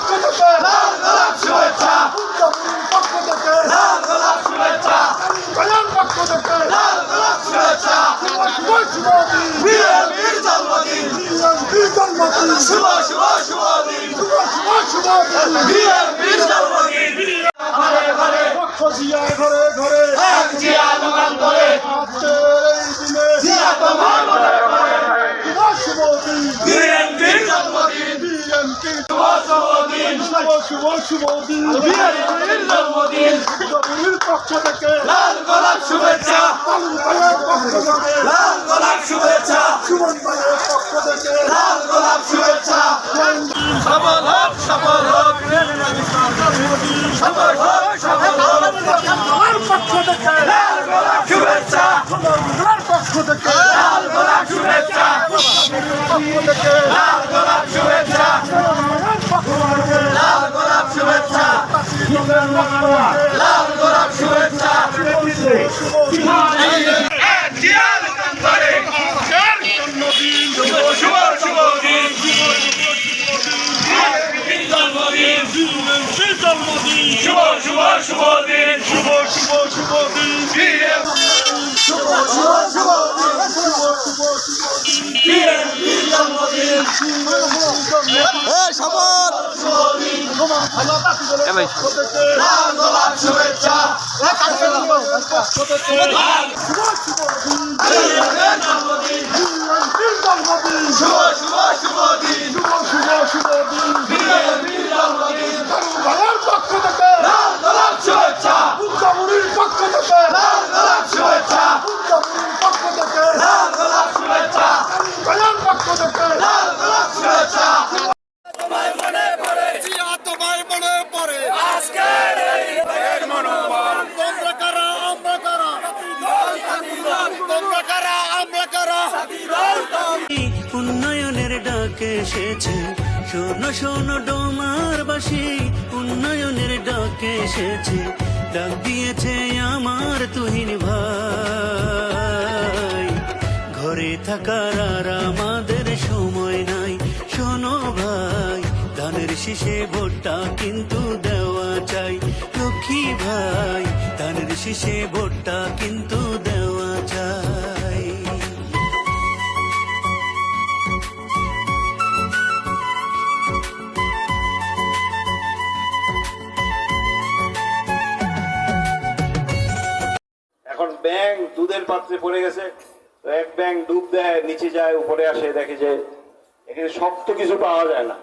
মুক্তি দিন শুভ শুভ শুভ দিন জন্মদিন পক্ষ থেকে লাল গোলাপ শুভেচ্ছা। লালু গোলাপ শুভেচ্ছা। সুমন ভাইয়ের লাল গোলাপ শুভেচ্ছা শুভ শুভ শুভ দিন বিএনপির জন্মদিন বিএনপির জন্মদিন শুভ শুভ শুভ দিন শুভ শুভ শুভ দিন বিএনপির শুভ শুভ শুভেচ্ছা বিএনপির জন্মদিন শুভ শুভ শুভ দিন। ডাকে এসেছে। শোনো শোনো, ডোমার বাসি, উন্নয়নের ডাকে এসেছে। ডাক দিয়েছে আমার তুহিন ভাই। ঘরে থাকার আর আমাদের সময় নাই। শোনো ভাই ধানের শীষে ভোটটা কিন্তু দেওয়া চাই। লক্ষ্মী ভাই ধানের শীষে ভোটটা কিন্তু দেওয়া চাই। ব্যাং দুধের পাত্রে পড়ে গেছে। এক ব্যাং ডুব দেয়, নিচে যায়, উপরে আসে, দেখে যে এখানে শক্ত কিছু পাওয়া যায় না।